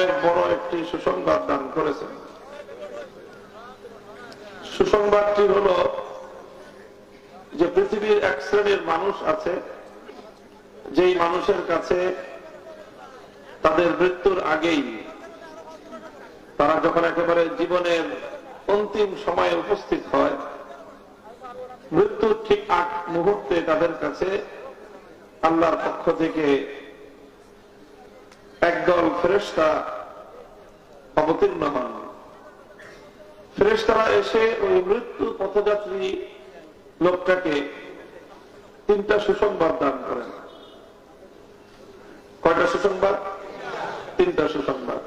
অনেক বড় একটি সুসংবাদ দান করেছেন সুসংবাদটি হল যে পৃথিবীর এক শ্রেণির মানুষ আছে, যেই মানুষের কাছে তাদের মৃত্যুর আগেই তারা যখন একেবারে জীবনের অন্তিম সময়ে উপস্থিত হয়, মৃত্যুর ঠিক আট মুহূর্তে তাদের কাছে আল্লাহর পক্ষ থেকে একদল ফেরেস্তা অবতীর্ণ হন। ফেরেস্তারা এসে ওই মৃত্যু পথযাত্রী লোকটাকে তিনটা সুসংবাদ দান করেন। কয়টা সুসংবাদ? তিনটা সুসংবাদ।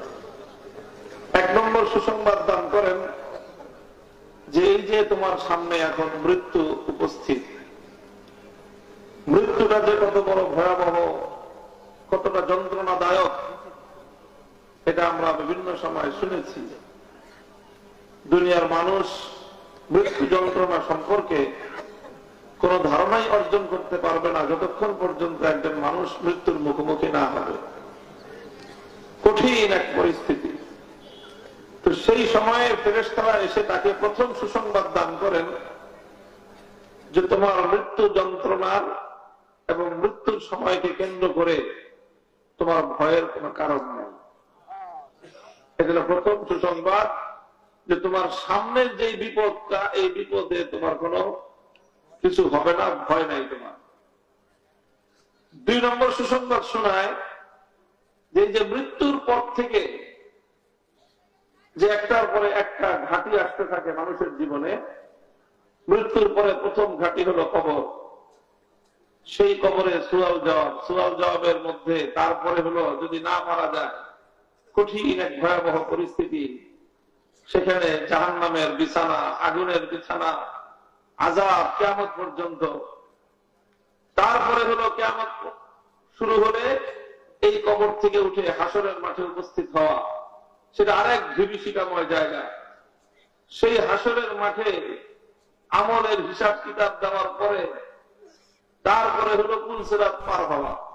এক নম্বর সুসংবাদ দান করেন যে এই যে তোমার সামনে এখন মৃত্যু উপস্থিত, মৃত্যুটা যে কত বড় ভয়াবহ, কতটা যন্ত্রণাদায়ক এটা আমরা বিভিন্ন সময় শুনেছি। দুনিয়ার মানুষ মৃত্যু যন্ত্রণা সম্পর্কে কোন ধারণাই অর্জন করতে পারবে না, যতক্ষণ পর্যন্ত একজন মানুষ মৃত্যুর মুখোমুখি না হবে। কঠিন এক পরিস্থিতি। তো সেই সময়ে ফেরেস্তারা এসে তাকে প্রথম সুসংবাদ দান করেন যে তোমার মৃত্যু যন্ত্রণার এবং মৃত্যুর সময়কে কেন্দ্র করে তোমার ভয়ের কোনো কারণ নেই। এটা প্রথম সুসংবাদ যে তোমার সামনের যে বিপদটা, এই বিপদে তোমার কোনো কিছু হবে না, ভয় নাই তোমার। দুই নম্বর সুসংবাদ শোনায় যে যে মৃত্যুর পর থেকে যে একটার পরে একটা ঘাটি আসতে থাকে মানুষের জীবনে, মৃত্যুর পরে প্রথম ঘাটি হলো কবর। সেই কবরে সুয়াল জবাব, সুয়াল জবাবের মধ্যে তারপরে হলো যদি না মারা যায় কঠিন এক ভয়াবহ পরিস্থিতি। সেখানে জাহান নামের বিছানা, আগুনের বিছানা আজাব কেমত পর্যন্ত। তারপরে হলো কেমত শুরু হলে এই কবর থেকে উঠে হাসরের মাঠে উপস্থিত হওয়া। সেটা আরেক বিভীষিকাময় জায়গা। সেই হাসরের মাঠে আমলের হিসাব কিতাব দেওয়ার পরে তারপরে হলো পুলসেরাত পার হওয়া।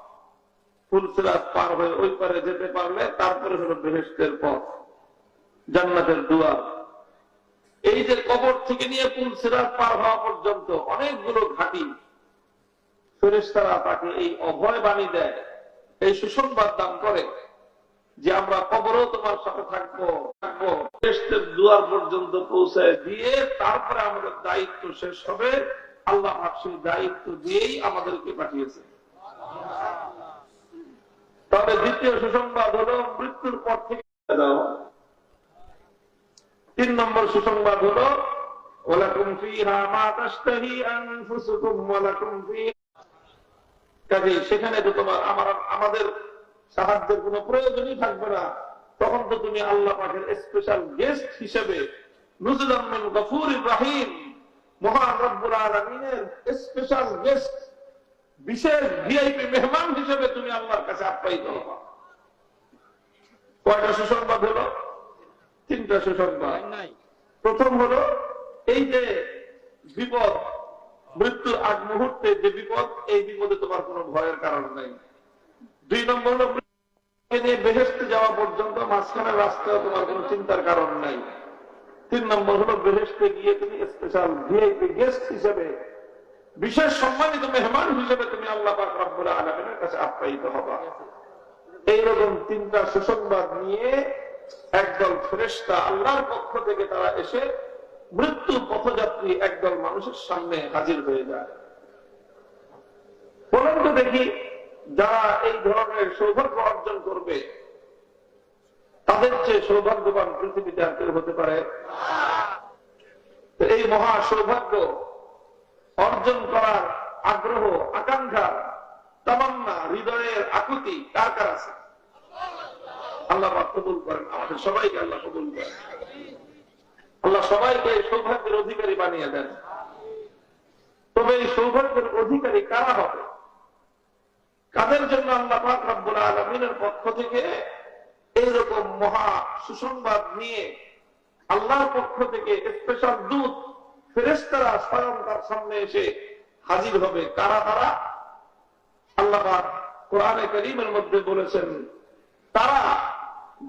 পুলসেরাত পার হয়ে ওই পারে যেতে পারলে তারপরে হলো বেহেস্তের পথ, জান্নাতের দুয়ার। এই যে কবর থেকে নিয়ে পুলসেরাত পার হওয়া পর্যন্ত অনেকগুলো ঘাটি ফেরেস্তারা তাকে এই অভয় বাণী দেয়, এই সুসংবাদ দান করে যে আমরা কবরও তোমার সাথে থাকব থাকব। বেহেশতের দুয়ার পর্যন্ত পৌঁছায় দিয়ে তারপরে আমাদের দায়িত্ব শেষ হবে। আল্লাহ সেই দায়িত্ব দিয়েই আমাদেরকে পাঠিয়েছে। তবে দ্বিতীয় সুসংবাদ হলো মৃত্যুর পর থেকে তিন নম্বর সুসংবাদ হলো সেখানে তো তোমার আমার, আমাদের সাহায্যের কোনো প্রয়োজনই থাকবে না। তখন তো তুমি আল্লাহ পাকের স্পেশাল গেস্ট হিসেবে নুজুলাম মিন গফুরির রাহিম, মহান আলামিনের স্পেশাল গেস্ট বিশেষ ভিআইপি মেহমান হিসেবে তুমি আল্লাহর কাছে আপ্যায়িত হবা। কয়টা সুসংবাদ হলো? তিনটা সুসংবাদ। প্রথম হলো এই যে বিপদ মৃত্যুর আগ মুহূর্তে যে বিপদ এই বিপদে তোমার কোনো ভয়ের কারণ নাই। দুই নম্বর হলো বেহেস্তে যাওয়া পর্যন্ত মাঝখানের রাস্তায় তোমার কোনো চিন্তার কারণ নাই। তিন নম্বর হলো বেহেস্তে গিয়ে তুমি স্পেশাল ভিআইপি গেস্ট হিসেবে বিশেষ সম্মানিত মেহমান হিসেবে তুমি আল্লাহ রব্বুল আলমিনের কাছে আপ্যায়িত হবা। এইরকম তিনটা সুসংবাদ নিয়ে একদল ফেরেস্তা আল্লাহর পক্ষ থেকে তারা এসে মৃত্যু পথযাত্রী একদল মানুষের সামনে হাজির হয়ে যায়। বলুন দেখি, যারা এই ধরনের সৌভাগ্য অর্জন করবে, তাদের চেয়ে সৌভাগ্যবান পৃথিবীতে আর কেউ হতে পারে? এই মহা সৌভাগ্য অর্জন করার আগ্রহ, আকাঙ্ক্ষা, তামান্না, হৃদয়ের আকুতি কার কার আছে? আল্লাহ কবুল করেন, আমাদের সবাইকে আল্লাহ কবুল করেন। আল্লাহ সবাইকে সৌভাগ্যের অধিকারী বানিয়ে দেন। তবে এই সৌভাগ্যের অধিকারী কারা হবে? কাদের জন্য আল্লাহ পাক রব্বুল আলমিনের পক্ষ থেকে এইরকম মহা সুসংবাদ নিয়ে আল্লাহর পক্ষ থেকে স্পেশাল দূত ফেরেস্তারা স্বয়ং তার সামনে এসে হাজির হবে। কারা তারা? আল্লাহ কোরআনে করিমের মধ্যে বলেছেন, তারা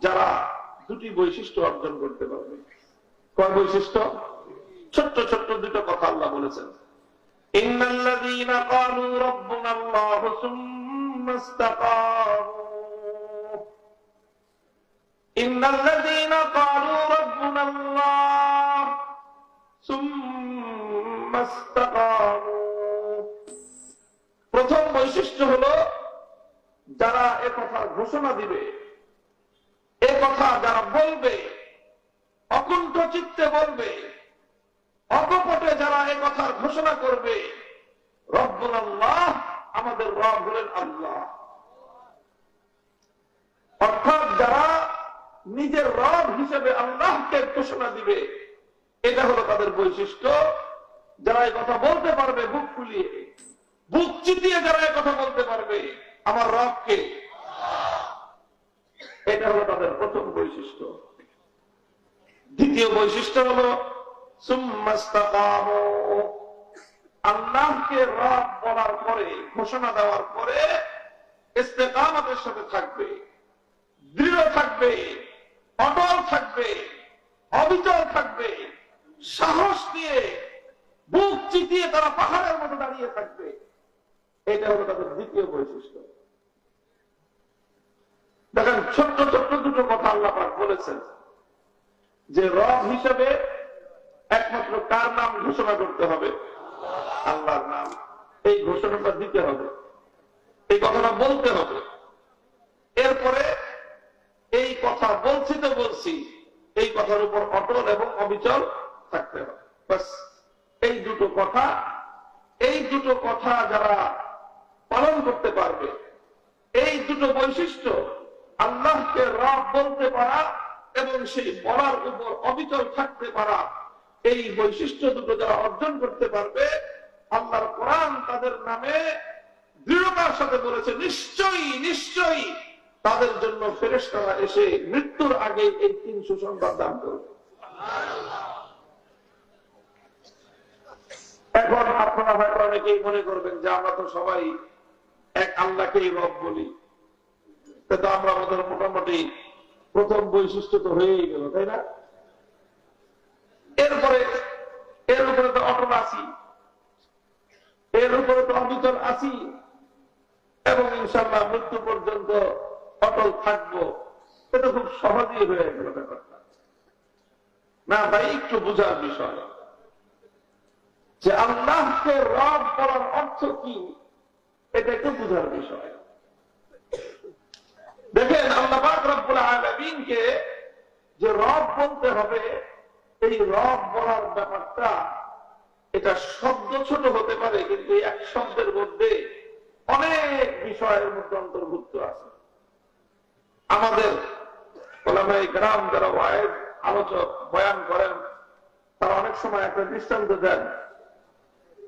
যারা দুটি বৈশিষ্ট্য অর্জন করতে পারবে। কয় বৈশিষ্ট্য? ছোট্ট ছোট্ট দুটো কথা আল্লাহ বলেছেন। ইন্নাল্লাযীনা প্রথম বৈশিষ্ট্য হলো, যারা এ কথা ঘোষণা দিবে, এ কথা যারা বলবে, অকুণ্ঠ চিত্তে বলবে, অকপটে যারা এ কথার ঘোষণা করবে, রব্বুল আল্লাহ আমাদের রব হলেন আল্লাহ। অর্থাৎ যারা নিজের রব হিসেবে আল্লাহকে ঘোষণা দিবে, এটা হলো তাদের বৈশিষ্ট্য। যারা এই কথা বলতে পারবে, বুক ফুলিয়ে, বুক চিতিয়ে যারা এই কথা বলতে পারবে, আমার রবকে, এটা হলো তাদের প্রথম বৈশিষ্ট্য। দ্বিতীয় বৈশিষ্ট্য হলো আল্লাহকে রব বলার পরে, ঘোষণা দেওয়ার পরে, ইস্তেকামতের সাথে থাকবে, দৃঢ় থাকবে, অটল থাকবে, অবিচল থাকবে, সাহস দিয়ে বুক তারা পাহাড়ের মতো দাঁড়িয়ে থাকবে। এটা হলো তাদের দ্বিতীয় বৈশিষ্ট্য। দেখেন, ছোট্ট ছোট্ট দুটো কথা আল্লাহ বলেছেন যে রব হিসেবে একমাত্র কার নাম ঘোষণা করতে হবে? আল্লাহর নাম। এই ঘোষণাটা দিতে হবে। এই কথাটা বলতে হবে। এরপরে এই কথা বলছি তো বলছি, এই কথার উপর অটল এবং অবিচল থাকতে হবে। বাস এই দুটো কথা, এই দুটো কথা যারা পালন করতে পারবে, এই দুটো বৈশিষ্ট্য আল্লাহকে রব বলতে পারা এবং সেই বলার উপর অবিচল থাকতে পারা, এই বৈশিষ্ট্য দুটো যারা অর্জন করতে পারবে, আল্লাহর কোরআন তাদের নামে দৃঢ়তার সাথে বলেছে, নিশ্চয়ই নিশ্চয়ই তাদের জন্য ফেরেশতারা এসে মৃত্যুর আগে এই তিন সুসংবাদ দান করবে। এখন আপনারা হয়তো অনেকেই মনে করবেন যে আমরা তো সবাই এক আল্লাহকেই রব বলি। তো আমরা আমাদের মোটামুটি প্রথম বৈশিষ্ট্য তো হয়েই গেল, তাই না? এরপরে এর উপরে তো অটল আছি। এর উপরে তো অবিচল আছি। এবং ইনশাল্লাহ মৃত্যু পর্যন্ত অটল থাকব। এটা খুব সহজেই হয়ে গেল ব্যাপারটা। না ভাই, একটু বোঝার বিষয়। যে আল্লাহকে রব বলার অর্থ কি, এটা একটু বোঝার বিষয়। দেখেন, আল্লাহ রব্বুল যে রব বলতে হবে, এই রব বলার ব্যাপারটা এটা শব্দ ছোট হতে পারে, কিন্তু এক শব্দের মধ্যে অনেক বিষয়ের মধ্যে অন্তর্ভুক্ত আছে। আমাদের ওলামাই গ্রাম যারা ওয়াইজ আলোচক বয়ান করেন, তারা অনেক সময় একটা দৃষ্টান্ত দেন।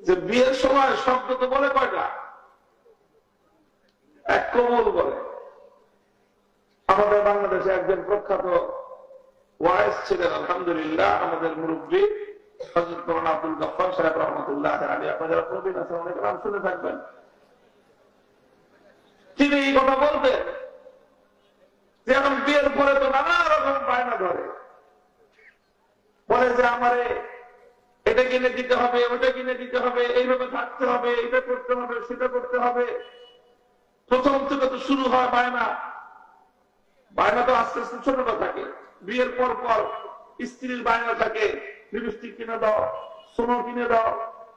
যে বিয়ের সময় শব্দ তো বলে কয়টা? এক কমল বলে। আমাদের বাংলাদেশে একজন প্রখ্যাত ওয়াইস ছিলেন, আলহামদুলিল্লাহ, আমাদের মুরব্বী আব্দুল গফর সাহেব রহমতুল্লাহ প্রবীণ অনেক নাম শুনে থাকবেন। তিনি এই কথা বলতেন যে এখন বিয়ের পরে তো নানা রকম বায়না ধরে। বলে যে আমারে এটা কিনে দিতে হবে, ওটা কিনে দিতে হবে, এইভাবে থাকতে হবে, এটা করতে হবে, সেটা করতে হবে। প্রথম থেকে তো শুরু হয় বায়না। বায়না তো আস্তে আস্তে ছোটটা থাকে। বিয়ের পর পর স্ত্রীর বায়না থাকে। লিপস্টিক কিনে দাও, সোনো কিনে দাও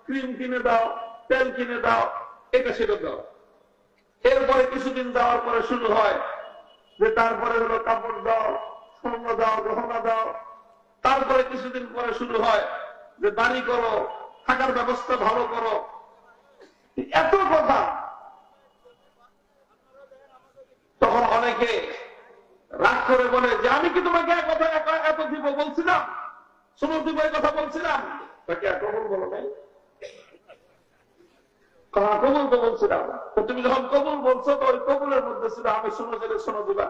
ক্রিম কিনে দাও, তেল কিনে দাও, এটা সেটা দাও। এরপরে কিছুদিন দেওয়ার পরে শুরু হয় যে তারপরে হলো কাপড় দাও স্বর্ণ দাও, গহনা দাও। তারপরে কিছুদিন পরে শুরু হয় যে বাড়ি করো, থাকার ব্যবস্থা ভালো করো। এত কথা। তখন অনেকে রাগ করে বলে, যে আমি কি তোমাকে এক কথা এত দিব বলছিলাম? শোনো, দিব এই কথা বলছিলাম? তাকে কবল বলো নাই। কবুল তো বলছিলাম। তুমি যখন কবুল বলছো, তো ওই কবুলের মধ্যে ছিল, আমি শোনো গেলে শোনো দিবা।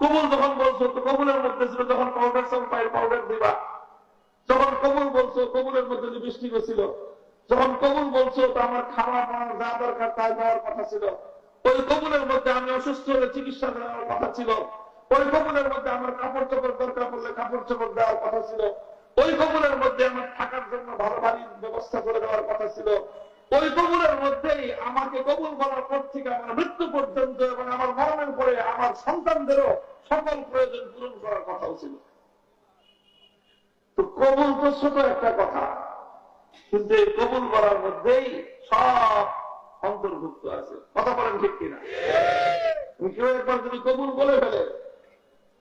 কবুল যখন বলছো, তো কবুলের মধ্যে ছিল, যখন পাউডার সব পাউডার দিবা। যখন কবুল বলছো, কবুলের মধ্যে লিপস্টিক ছিল যখন কবুল বলছো তো আমার খাওয়া পাওয়ার যা দরকার তাই দেওয়ার কথা ছিল। ওই কবুলের মধ্যে আমি অসুস্থ হলে চিকিৎসা দেওয়ার কথা ছিল। ওই কবুলের মধ্যে আমার কাপড় চোপড় দরকার পড়লে কাপড় চোপড় দেওয়ার কথা ছিল। ওই কবুলের মধ্যে আমার থাকার জন্য ভালো বাড়ির ব্যবস্থা করে দেওয়ার কথা ছিল। ওই কবুলের মধ্যেই আমাকে কবুল করার পর থেকে আমার মৃত্যু পর্যন্ত এবং আমার মরণের পরে আমার সন্তানদেরও সকল প্রয়োজন পূরণ করার কথাও ছিল। তো কবুল তো ছোট একটা কথা। কিন্তু এই কবুল করার মধ্যেই সব অন্তর্ভুক্ত আছে। কথা বলেন ঠিক কিনা? কেউ একবার যদি কবুল বলে ফেলে,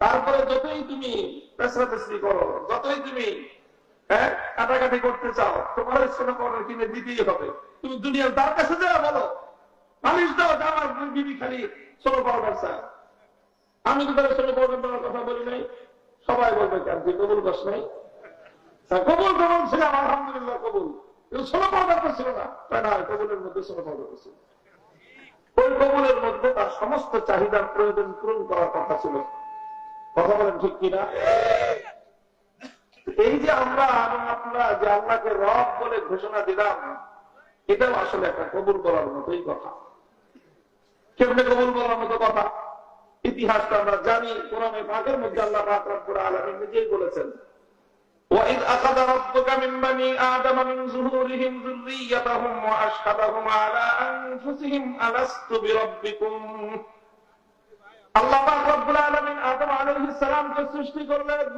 তারপরে যতই তুমি পেশরাপেশরি করো, যতই তুমি হ্যাঁ কাটাকাটি করতে চাও, তোমার সোনা পাউডার কিনে দিতেই হবে। তুমি দুনিয়ার তার কাছে যা বলো। মালিশ দাও, যে আমার বিবি খালি সোনো পাউডার চায় আমি তো তারা সোনো পাউডার কথা বলি নাই? সবাই বলবে কেন তুই কবুল করস নাই। কবুল কবুল ছিলাম আলহামদুলিল্লাহ কবুল। ছিল ছিল। ঘোষণা দিলাম, এটাও আসলে একটা কবুল করার মতোই কথা। কেমনে কবুল করার মতো কথা? ইতিহাসটা আমরা জানি, কোরআনে পাকের মধ্যে আল্লাহ পাক রব্বুল আলামিন নিজেই বলেছেন وَإِذْ أَخَذَ رَبُّكَ مِنْ بَنِي آدَمَ مِنْ ظُهُورِهِمْ ذُرِّيَّتَهُمْ وَأَشْهَدَهُمْ عَلَى أَنفُسِهِمْ أَلَسْتُ بِرَبِّكُمْ আল্লাহ পাক রব্বুল আলামিন আদম আলাইহিস সালামকে সৃষ্টি করলেন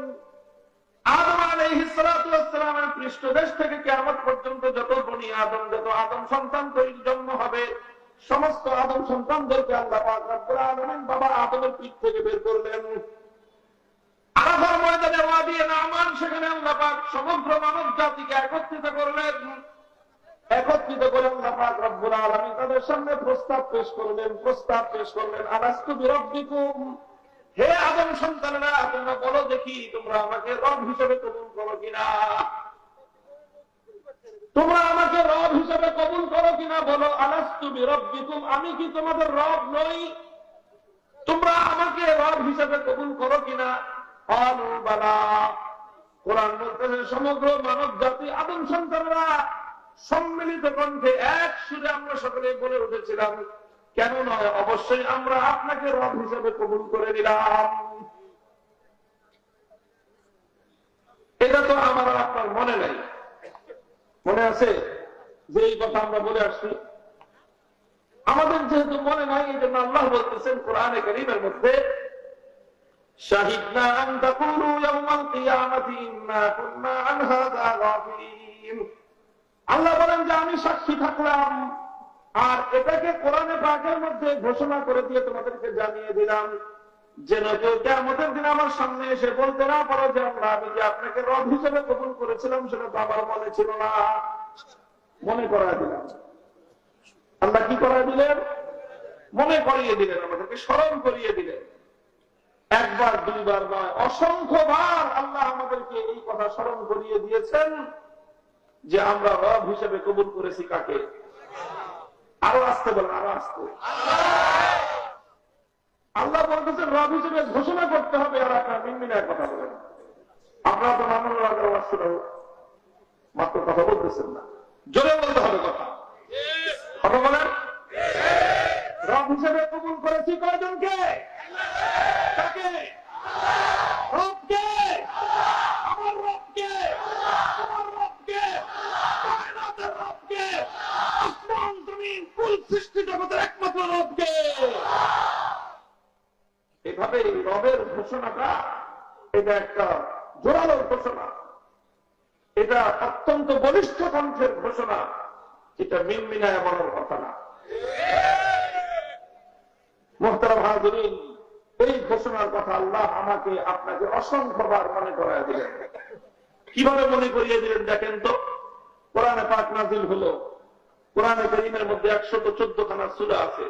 আদম আলাইহিস সালাতু ওয়াস সালামের পৃষ্ঠদেশ থেকে কিয়ামত পর্যন্ত যত বনি আদম যত আদম সন্তান তৈরি জন্ম হবে সমস্ত আদম সন্তানদেরকে আল্লাহ পাক রব্বুল আলামিন বাবা আদমের পিঠ থেকে বের করলেন আরাফার ময়দানে নামান সেখানে আল্লাহ পাক সমগ্র মানব জাতিকে একত্রিত করলেন। একত্রিত করে আল্লাহ পাক রব্বুল আলামিন তাদের সামনে প্রস্তাব পেশ করলেন, প্রস্তাব পেশ করলেন, আলাস্তু বিরব্বিকুম? হে আদম তোমরা বলো দেখি তোমরা আমাকে রব হিসেবে কবুল করো কিনা? তোমরা আমাকে রব হিসেবে কবুল করো কিনা? বলো, আলাস্তু বিরব্বিকুম? আমি কি তোমাদের রব নই? তোমরা আমাকে রব হিসেবে কবুল করো কিনা? কোরআন বলতেছে, সমগ্র মানব জাতি, আদম সন্তানরা সম্মিলিত কণ্ঠে এক সুরে আমরা সকলে বলে উঠেছিলাম, কেন নয়, অবশ্যই আমরা আপনাকে রব হিসেবে কবুল করে দিলাম এটা তো আমার আপনার মনে নাই। মনে আছে? যে এই কথা আমরা বলে আসছি। আমাদের যেহেতু মনে নাই, এই জন্য আল্লাহ বলতেছেন, কোরআনে করিমের মধ্যে শাহিদনা আন তাকুলু ইয়াউমাল কিয়ামাতি ইন্না কুন্না আন হাযা গাফিলিন। আল্লাহ বলেন যে, আমি সাক্ষী থাকলাম। আর এটাকে কোরআনে পাকের মধ্যে ঘোষণা করে দিয়ে তোমাদেরকে জানিয়ে দিলাম যেন কেউ কেমতের দিন আমার সামনে এসে বলতে না পারো যে, আমরা আমি যে আপনাকে রব হিসেবে কবুল করেছিলাম, সেটা তো আমার মনে ছিল না। মনে করা দিলাম। আল্লাহ কি করা দিলেন? মনে করিয়ে দিলেন, আমাদেরকে স্মরণ করিয়ে দিলেন। একবার, দুইবার নয়, অসংখ্যবার আল্লাহ আমাদেরকে এই কথা স্মরণ করিয়ে দিয়েছেন যে আমরা রব হিসেবে কবুল করেছি কাকে? আরও আসতে বলেন, আরও আসতে। আল্লাহ বলতেছেন, রব হিসেবে ঘোষণা করতে হবে আর আপনার মিনমিনায় কথা বলেন। আমরা তো মামুন মাত্র কথা বলতেছেন না। জোরে বলতে হবে কথা। কথা বলেন? রব হিসেবে কবুল করেছি কয়জনকে কাকে রবকে আমার রবকে আমার রবকে কায়নাতের রবকে আসমান জমিন কুল সৃষ্টি জগতের একমাত্র রবকে এভাবে এই রবের ঘোষণাটা, এটা একটা জোরালো ঘোষণা। এটা অত্যন্ত বলিষ্ঠ কণ্ঠের ঘোষণা, যেটা মিনমিনায় বলার কথা না। মোহতারাম হাজরিন, এই ঘোষণার কথা আল্লাহ আমাকে আপনাকে অসংখ্যবার মনে করাই দিলেন। কীভাবে মনে করিয়ে দিলেন দেখেন তো? কোরআনে পাক নাজিল হলো। কোরআনে করিমের মধ্যে একশত চোদ্দ খানা সুরা আছে।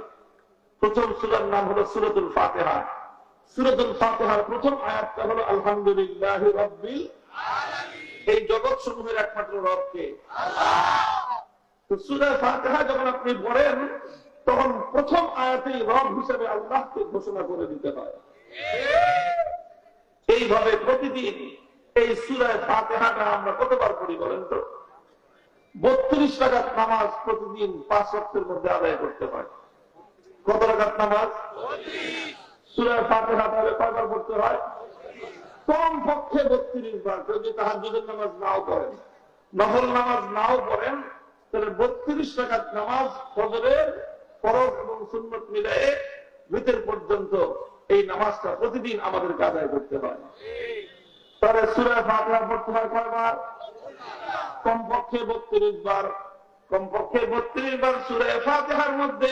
প্রথম সুরার নাম হলো সুরতুল ফাতেহা। সুরতুল ফাতেহার প্রথম আয়াতটা হলো, আলহামদুলিল্লাহ রব্বিল এই জগৎ সমূহের একমাত্র রবকে। সুরা ফাতেহা যখন আপনি পড়েন, তখন প্রথম রব হিসেবে আল্লাহকে ঘোষণা করে দিতে হয়। এইভাবে প্রতিদিন এই সুরায় ফাতেহাটা আমরা কতবার পড়ি বলেন তো? বত্রিশ টাকার নামাজ প্রতিদিন পাঁচ রক্তের মধ্যে আদায় করতে হয়। কত টাকার নামাজ? সুরায় ফাতেহা তাহলে কয়বার পড়তে হয়? কম পক্ষে বত্রিশ বার। যদি তাহাজুদের নামাজ নাও পড়েন, নফল নামাজ নাও পড়েন, তাহলে বত্রিশ টাকার নামাজ ফজরের ফরজ এবং সুন্নত মিলে ভিতর পর্যন্ত এই নামাজটা প্রতিদিন আমাদেরকে আদায় করতে হয়। তাহলে সুরে ফাতিহা পড়তে হয় কয়বার? কমপক্ষে বত্রিশ বার। কমপক্ষে বত্রিশ বার সুরে ফাতিহার মধ্যে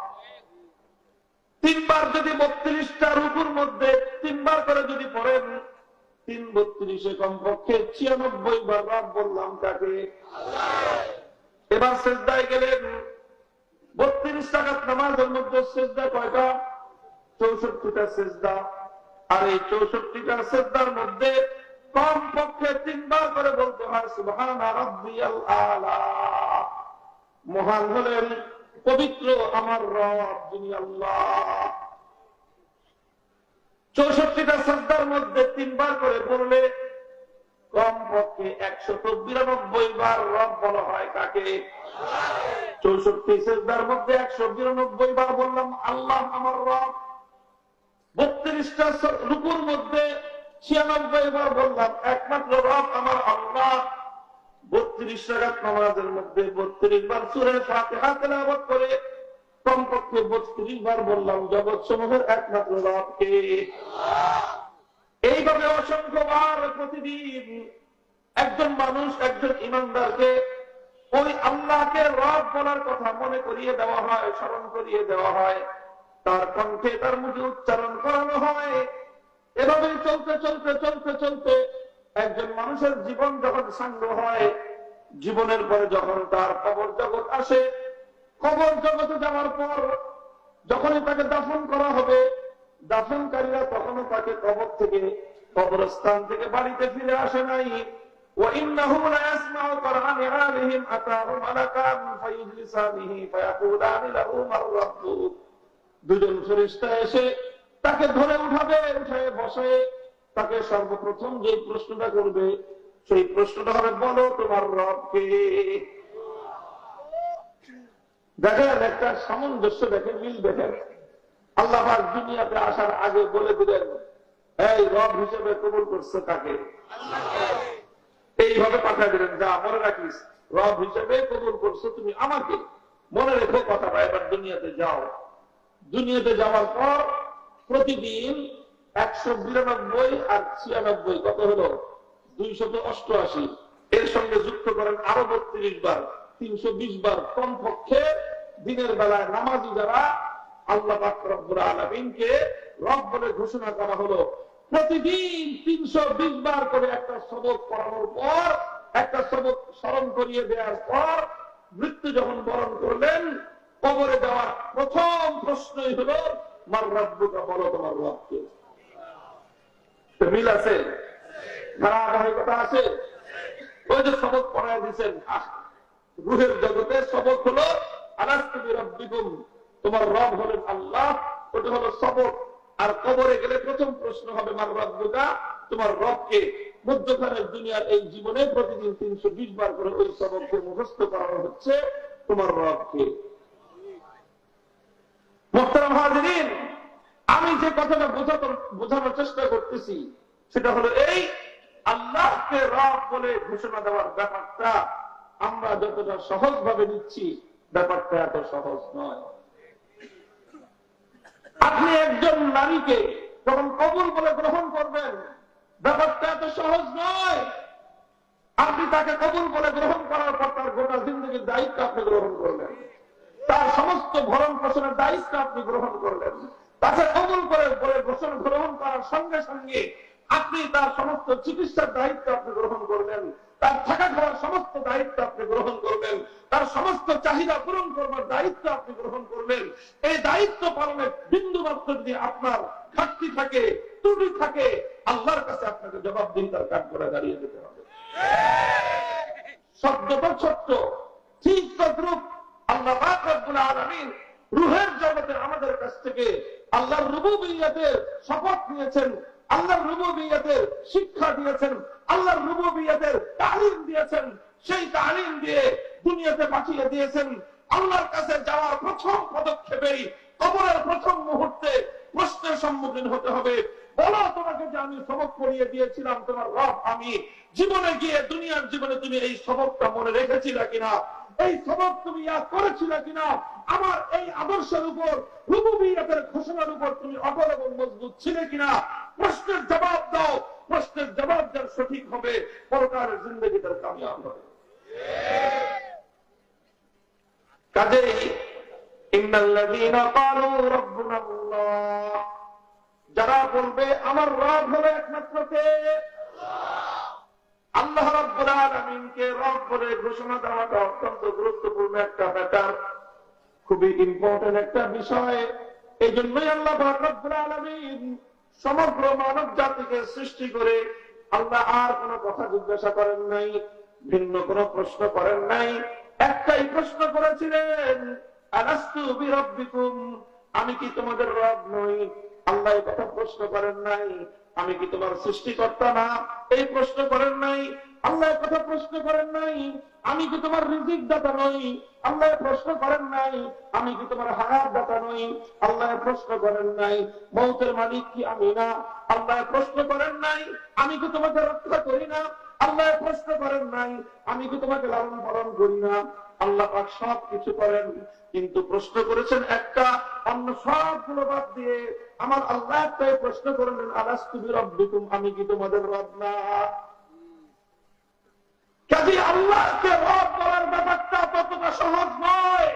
তিনবার যদি বত্রিশটা রুকুর মধ্যে, তিনবার করে যদি পড়েন, তিন বত্রিশে কমপক্ষে ছিয়ানব্বই বার রব বললাম তাকে। এবার শেষদায় গেলেন। বত্রিশ টাকার নামাজের মধ্যে শেষদা কয়টা? চৌষট্টিটা শেষদা আর এই চৌষট্টিটা শেষদার মধ্যে কম পক্ষে তিনবার করে বলতে হয় আলা। মহান হলেন পবিত্র আমার রব আল্লাহ। চৌষট্টিটা শ্রদ্ধার মধ্যে তিনবার করে বললে কম পক্ষে একশত বিরানব্বই বার রব বলা হয় কাকে চৌষট্টি শ্রদ্ধার মধ্যে একশো বিরানব্বই বার বললাম, আল্লাহ আমার রব। বত্রিশটা রুকুর মধ্যে ছিয়ানব্বই বার বললাম, একমাত্র রব আমার আল্লাহ। বত্রিশ টাকার নামাজের মধ্যে বত্রিশ বার সুরে হাতে নামত করে কমপক্ষে বত্রিশ বার বললাম জগৎ সমূহের একমাত্র রবকে। এইভাবে অসংখ্য বার প্রতিদিন একজন মানুষ, একজন ইমানদারকে ওই আল্লাহকে রব বলার কথা মনে করিয়ে দেওয়া হয়, স্মরণ করিয়ে দেওয়া হয়। তার কণ্ঠে তার মুখে উচ্চারণ করানো হয়। এভাবে চলতে চলতে চলতে চলতে একজন মানুষের জীবন যখন সাঙ্গ হয় জীবনের পরে যখন তার কবর জগৎ আসে কবর জগতে যাওয়ার পর যখনই তাকে দাফন করা হবে দাফনকারীরা তখনও তাকে কবর থেকে কবরস্থান থেকে বাড়িতে ফিরে আসে নাই وإنه لا يسمع قرآن آلهم أتاه ملكان فيجلسانه فيقولان له من ربك দুজন ফেরিস্তা এসে তাকে ধরে উঠাবে উঠায় বসে তাকে সর্বপ্রথম যে প্রশ্নটা করবে, সেই প্রশ্নটা হবে, বলো তোমার রবকে। দেখেন, একটা সামঞ্জস্য দেখেন মিল দেখেন আল্লাহ দুনিয়াতে আসার আগে বলে দিলেন, এই রব হিসেবে কবুল করছে কাকে? এইভাবে পাঠিয়ে দিলেন, যা, মনে রাখিস, রব হিসেবে কবুল করছ তুমি আমাকে। মনে রেখো কথাটা এবার দুনিয়াতে যাও। দুনিয়াতে যাওয়ার পর প্রতিদিন একশো বিরানব্বই আর ছিয়ানব্বই, কত হলো? দুইশত অষ্টআশি। এর সঙ্গে যুক্ত করেন আরও বত্রিশ বার, তিনশো বিশ বার কমপক্ষে দিনের বেলায় নামাজি যারা, আল্লাহ রব্বুর আলমিনকে রব বলে ঘোষণা করা হলো। প্রতিদিন তিনশো বিশ বার করে একটা সবক পড়ানোর পর, একটা সবক স্মরণ করিয়ে দেওয়ার পর, মৃত্যু যখন বরণ করলেন, কবরে যাওয়ার প্রথম প্রশ্নই হলো মার রব্বুকা বলো তোমার রবকে? মিল আছে? ধারাবাহিকতা আছে? ওই যে দিচ্ছেন জগতে হলো তোমার রব হলেন আল্লাহ, ওটা হলো আর কবরে গেলে প্রথম প্রশ্ন হবে তোমার রবকে মধ্যখানের দুনিয়ার এই জীবনে প্রতিদিন তিনশো বিশ বার করে ওই সবককে মুখস্থ করানো হচ্ছে তোমার রবকে। মোহতারাম আমি যে কথাটা বোঝানোর চেষ্টা করতেছি, সেটা হলো এই, আল্লাহকে রব বলে ঘোষণা দেওয়ার ব্যাপারটা আমরা যতটা সহজ ভাবে নিচ্ছি, ব্যাপারটা এত সহজ নয়। আপনি একজন নারীকে যখন কবুল বলে গ্রহণ করবেন, ব্যাপারটা এত সহজ নয়। আপনি তাকে কবুল বলে গ্রহণ করার পর তার গোটা জিন্দগির দায়িত্ব আপনি গ্রহণ করলেন। তার সমস্ত ভরণ পোষণের দায়িত্ব আপনি গ্রহণ করলেন। তাকে কবুল করে, বলে ঘোষণা গ্রহণ করার সঙ্গে সঙ্গে আপনি তার সমস্ত চিকিৎসার দায়িত্ব আপনি গ্রহণ করলেন তার থাকা খাওয়ার সমস্ত দায়িত্ব আপনি গ্রহণ করবেন। তার সমস্ত চাহিদা পূরণ করবার দায়িত্ব আপনি গ্রহণ করবেন। এই দায়িত্ব পালনে বিন্দু মাত্র যদি আপনার ঘাটতি থাকে, ত্রুটি থাকে, আল্লাহর কাছে আপনাকে জবাবদিহিতার কাজ করে দাঁড়িয়ে যেতে হবে। শব্দটা ছোট্ট ঠিক তদ্রুপ আল্লাহ রুহের জগতে আমাদের কাছ থেকে আল্লাহর রুবুবিয়তের শপথ নিয়েছেন, আল্লাহর রুবুবিয়তের শিক্ষা দিয়েছেন, আল্লাহর রুবুবিয়তের তালিম দিয়েছেন, সেই তালিম দিয়ে দুনিয়াতে পাঠিয়ে দিয়েছেন। আল্লাহর কাছে যাওয়ার প্রথম পদক্ষেপেই কবরের প্রথম মুহূর্তে প্রশ্নের সম্মুখীন হতে হবে। বলো, তোমাকে যে আমি সবক পড়িয়ে দিয়েছিলাম, তোমার রব আমি। জীবনে গিয়ে, দুনিয়ার জীবনে তুমি এই সবকটা মনে রেখেছিলে কিনা? এই সবক তুমি ইয়াদ করেছিলে কিনা? আমার এই আদর্শের উপর, রুবুবিয়াতের ঘোষণার উপর তুমি অটল এবং মজবুত ছিলে কিনা? প্রশ্নের জবাব দাও। প্রশ্নের জবাব যার সঠিক হবে পরকারের জিন্দগি তার কামিয়াব হবে। কাজেই যারা বলবে, আমার রব হলো একমাত্র আল্লাহ রাব্বুল আলামিনকে রব বলে ঘোষণা দেওয়াটা অত্যন্ত গুরুত্বপূর্ণ একটা ব্যাপার, খুবই ইম্পর্টেন্ট একটা বিষয়। এই জন্যই আল্লাহ সমগ্র মানব জাতিকে সৃষ্টি করে আল্লাহ আর কোনো কথা জিজ্ঞাসা করেন নাই, ভিন্ন কোনো প্রশ্ন করেন নাই। একটাই প্রশ্ন করেছিলেন আমি কি তোমাদের রব নই? আল্লাহ কথা প্রশ্ন করেন নাই, আমি কি তোমার সৃষ্টিকর্তা না? এই প্রশ্ন করেন নাই আল্লাহ কথা প্রশ্ন করেন নাই, আমি কি তোমার রিজিক দাতা নই? আল্লাহ প্রশ্ন করেন নাই, আমি কি তোমার হায়াত দাতা নই? আল্লাহ প্রশ্ন করেন নাই, মৌতের মালিক কি আমি না? আল্লাহ প্রশ্ন করেন নাই, আমি কি তোমাকে রক্ষা করি না? আল্লাহ প্রশ্ন করেন নাই, আমি কি তোমাকে লালন পালন করি না? আল্লাহ পাক সব কিছু করেন, কিন্তু প্রশ্ন করেছেন একটা, অন্য সবগুলো বাদ দিয়ে আমার আল্লাহ প্রশ্ন করলেন আলাস্তুবি রব্বিকুম আমি কি তোমাদের রব না? কাজে আল্লাহকে রব বলার ব্যাপারটা ততটা সহজ নয়।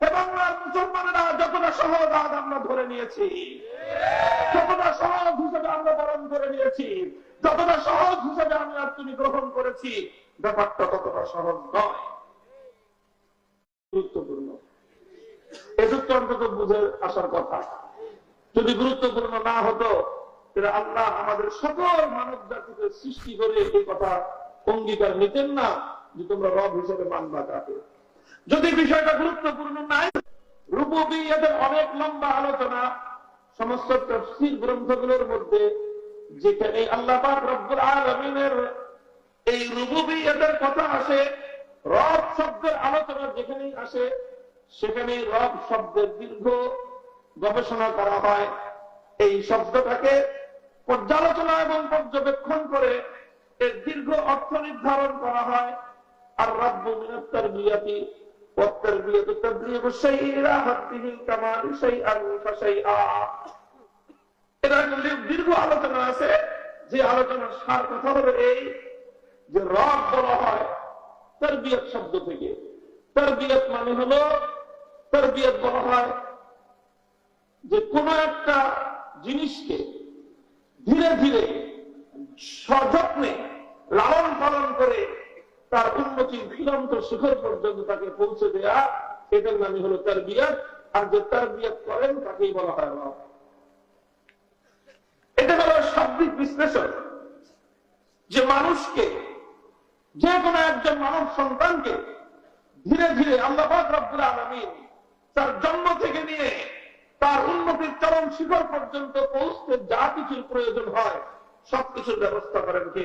এ বাংলার মুসলমানেরা যতটা সহজ আজ আমরা ধরে নিয়েছি, যতটা সহজ হিসেবে আমরা বরণ করে নিয়েছি, যতটা সহজ হিসেবে আমি আর তুমি গ্রহণ করেছি, ব্যাপারটা ততটা সহজ নয়। গুরুত্বপূর্ণ। এটুকু অন্তত বুঝে আসার কথা। যদি গুরুত্বপূর্ণ না হতো, তাহলে আল্লাহ আমাদের সকল মানব জাতিকে সৃষ্টি করে এই কথা অঙ্গীকার নিতেন না যে তোমরা রব হিসেবে মানবা তাকে যদি বিষয়টা গুরুত্বপূর্ণ নাই রূপবিয়াদের অনেক লম্বা আলোচনা, সমস্ত তফসির গ্রন্থগুলোর মধ্যে যেখানে আল্লাহ রব্বুল আলমিনের এই রুবুবিয়াদের কথা আসে, রব শব্দের আলোচনা যেখানেই আসে, সেখানেই রব শব্দের দীর্ঘ গবেষণা করা হয়। এই শব্দটাকে পর্যালোচনা এবং পর্যবেক্ষণ করে এর দীর্ঘ অর্থ নির্ধারণ করা হয়। আর রব্বু মিনাত্তার বিয়াতি পত্তর বিয়াতি তদ্রিব শাইরা হাত্তিহি কামাল শাইআন ফাশাইআ এটা দীর্ঘ আলোচনা আছে, যে আলোচনার সার কথা হলো এই যে রব বলা হয় তরবিয়ত শব্দ থেকে। তরবিয়ত মানে হলো, তরবিয়ত বলা হয় যে কোন একটা জিনিসকে ধীরে ধীরে সযত্নে লালন পালন করে তার উন্নতির ঝুলন্ত শিখর পর্যন্ত তাকে পৌঁছে দেয়া এটার নামই হলো তার বিয়াত আর যে তার বিয়াত করেন, তাকেই বলা হয় রব। এটা হলো শাব্দিক বিশ্লেষণ। যে মানুষকে, যে কোনো একজন মানব সন্তানকে ধীরে ধীরে আল্লাহ রব্দুল আলমিন তার জন্ম থেকে নিয়ে তার উন্নতির চরম শিখর পর্যন্ত পৌঁছতে যা কিছুর প্রয়োজন হয় সবকিছুর ব্যবস্থা করেন কে?